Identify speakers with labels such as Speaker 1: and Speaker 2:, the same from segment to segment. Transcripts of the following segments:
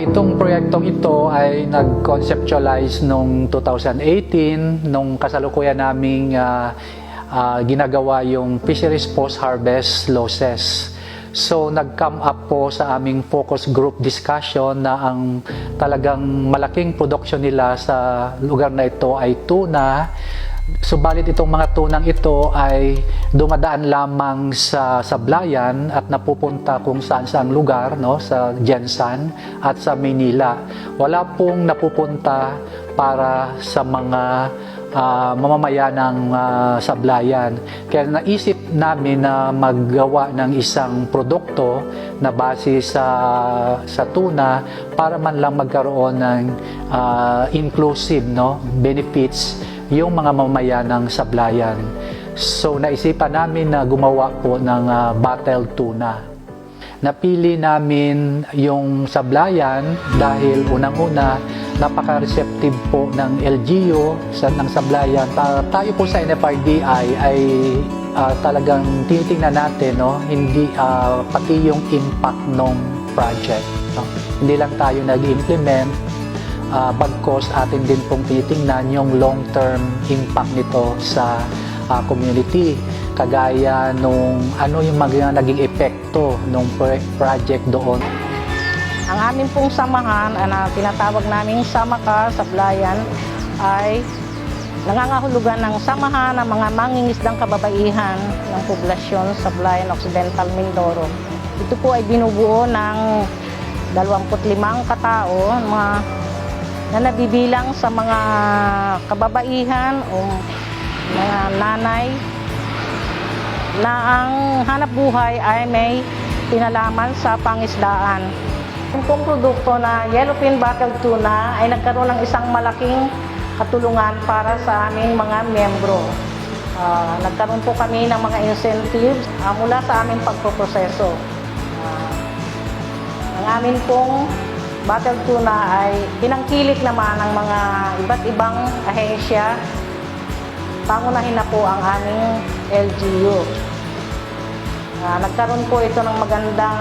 Speaker 1: Itong proyektong ito ay nag-conceptualize noong 2018 nung kasalukuyan naming ah, ah, ginagawa yung fisheries post-harvest losses. So nag-come up po sa aming focus group discussion na ang talagang malaking production nila sa lugar na ito ay tuna. Subalit itong mga tunang ito ay dumadaan lamang sa sablayan at napupunta kung saan saang lugar no sa Jensan at sa Maynila. Wala pong napupunta para sa mga ah, mamamayan ng ah, sablayan. Kaya naisip namin na maggawa ng isang produkto na base sa sa tuna para man lang magkaroon ng ah, inclusive no benefits yung mga mamamayan ng sablayan. So naisipan namin na gumawa po ng ah, bottled tuna. Napili namin yung sablayan dahil unang-una napaka-receptive po ng LGU sa ng sablayan. Ta- tayo po sa NFRDI ay ah, talagang tinitingnan natin no hindi ah, pati yung impact ng project no? hindi lang tayo nag-implement uh, bagkos atin din pong tinitingnan yung long-term impact nito sa uh, community kagaya nung ano yung mga naging epekto ng project doon
Speaker 2: Ang amin pong samahan, ah, na tinatawag namin Samaka sa ay nangangahulugan ng samahan ng mga mangingisdang kababaihan ng poblasyon sa Blayan Occidental Mindoro. Ito po ay binubuo ng 25 katao, mga na nabibilang sa mga kababaihan o mga nanay na ang hanap buhay ay may pinalaman sa pangisdaan. Pong produkto na yellowfin bottled tuna ay nagkaroon ng isang malaking katulungan para sa aming mga miyembro. Ah, nagkaroon po kami ng mga incentives ah, mula sa aming pagpoproseso. Ah, ang amin pong bottled tuna ay pinangkilik naman ng mga iba't ibang ahensya. Pangunahin na po ang aming LGU. Ah, nagkaroon po ito ng magandang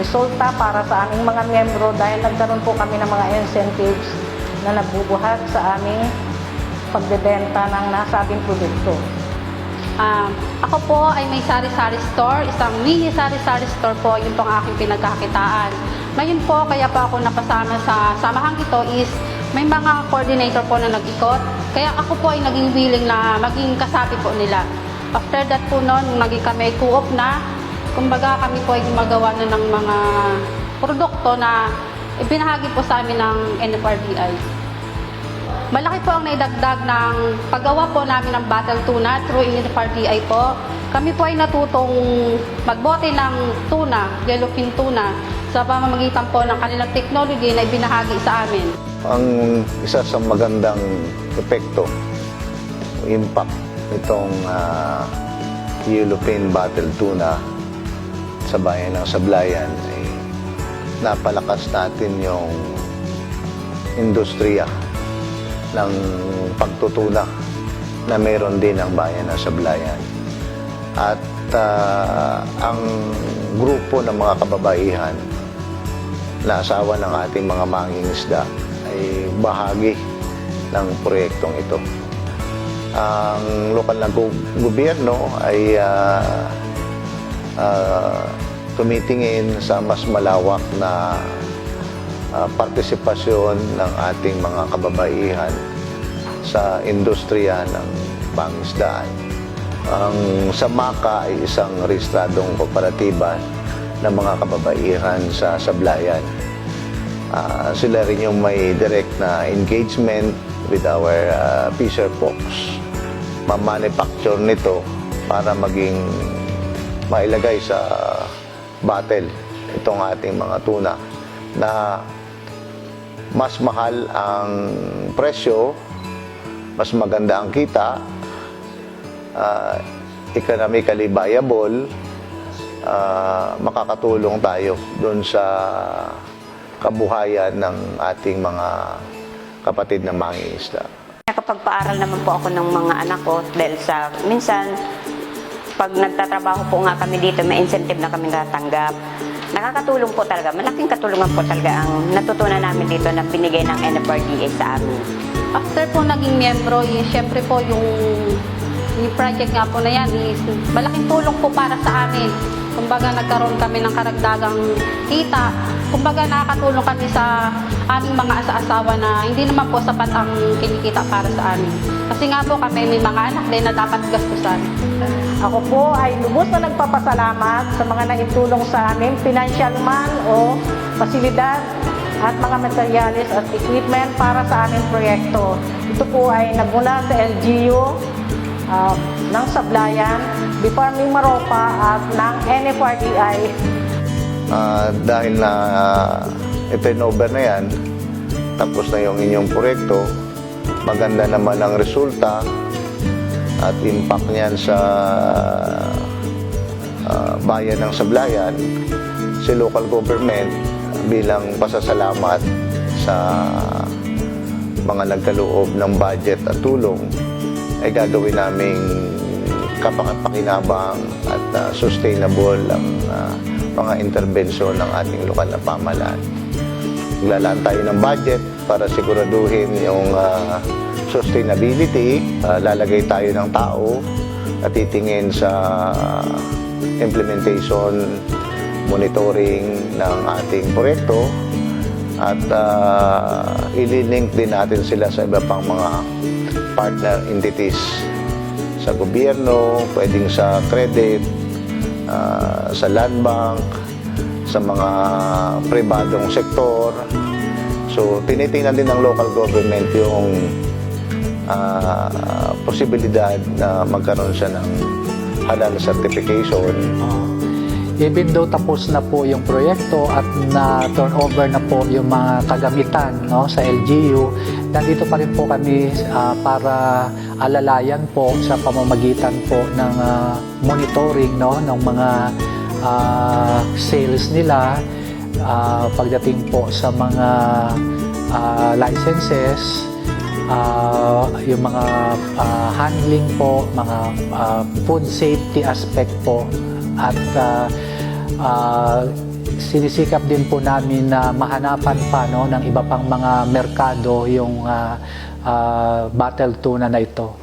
Speaker 2: resulta para sa aming mga miyembro dahil nagkaroon po kami ng mga incentives na nagbubuhat sa aming pagbebenta ng nasabing produkto.
Speaker 3: Um, ako po ay may sari-sari store, isang mini sari-sari store po, yun po ang aking pinagkakitaan. Ngayon po, kaya po ako napasama sa samahang ito is may mga coordinator po na nag-ikot. Kaya ako po ay naging willing na maging kasapi po nila. After that po noon, naging kami co-op na. Kumbaga kami po ay gumagawa na ng mga produkto na ibinahagi po sa amin ng NFRDI. Malaki po ang naidagdag ng paggawa po namin ng battle tuna through NFRDI po. Kami po ay natutong magbote ng tuna, yellowfin tuna, sa pamamagitan po ng kanilang technology na ibinahagi sa amin.
Speaker 4: ang isa sa magandang epekto, impact nitong uh, Yellowfin Battle Tuna sa bayan ng Sablayan ay napalakas natin yung industriya ng pagtutuna na meron din ang bayan ng Sablayan. At ah, ang grupo ng mga kababaihan na asawa ng ating mga mangingisda ay bahagi ng proyektong ito. Ang lokal na gobyerno ay ah, ah, tumitingin sa mas malawak na ah, partisipasyon ng ating mga kababaihan sa industriya ng pangisdaan. Ang Samaka ay isang rehistradong kooperatiba ng mga kababaihan sa Sablayan. Ah, sila rin yung may direct na engagement with our ah, fisher folks. Ma-manufacture nito para maging mailagay sa bottle itong ating mga tuna na mas mahal ang presyo, mas maganda ang kita, ah, economically viable, ah, makakatulong tayo doon sa kabuhayan ng ating mga kapatid na mangingisda.
Speaker 5: Nakapagpaaral naman po ako ng mga anak ko dahil sa minsan pag nagtatrabaho po nga kami dito, may incentive na kami natatanggap. nakakatulong po talaga. Malaking katulungan po talaga ang natutunan namin dito na binigay ng NFRDA sa amin.
Speaker 3: After po naging miyembro, eh, syempre po yung, yung project nga po na yan is malaking tulong po para sa amin. Kumbaga nagkaroon kami ng karagdagang kita. Kumbaga nakakatulong kami sa aming mga asa-asawa na hindi naman po sapat ang kinikita para sa amin. Kasi nga po kami may mga anak din na dapat gastusan.
Speaker 2: Ako po ay lubos na nagpapasalamat sa mga naitulong sa amin, financial man o pasilidad at mga materials at equipment para sa aming proyekto. Ito po ay nagmula sa LGU, ah, ng Sablayan, Department Maropa at ng NFRDI
Speaker 4: Ah, dahil na uh, over na yan, tapos na yung inyong proyekto, maganda naman ang resulta at impact niyan sa ah, bayan ng Sablayan, si local government bilang pasasalamat sa mga nagkaloob ng budget at tulong ay gagawin naming kapakapakinabang at ah, sustainable ang ah, mga interbensyon ng ating lokal na pamahalaan. Maglalaan tayo ng budget para siguraduhin yung ah, sustainability. Ah, lalagay tayo ng tao at titingin sa implementation, monitoring ng ating proyekto at uh, ililink din natin sila sa iba pang mga partner entities. Sa gobyerno, pwedeng sa credit, ah, sa land bank, sa mga pribadong sektor. So, tinitingnan din ng local government yung ah, posibilidad na magkaroon siya ng halal certification
Speaker 1: Even though tapos na po yung proyekto at na turnover na po yung mga kagamitan no, sa LGU, nandito pa rin po kami ah, para alalayan po sa pamamagitan po ng ah, monitoring no, ng mga ah, sales nila ah, pagdating po sa mga ah, licenses, ah, yung mga ah, handling po, mga ah, food safety aspect po. At ah, ah, sinisikap din po namin na mahanapan pa no, ng iba pang mga merkado yung ah, ah, battle tuna na ito.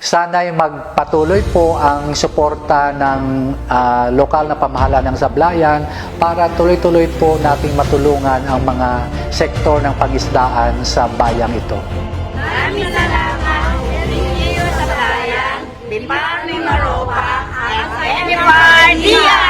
Speaker 1: Sana'y magpatuloy po ang suporta ng ah, lokal na pamahalaan ng Sablayan para tuloy-tuloy po nating matulungan ang mga sektor ng pangisdaan sa bayang ito.
Speaker 6: Maraming salamat, LGU sa bayan, Department Maropa, at NFRDI!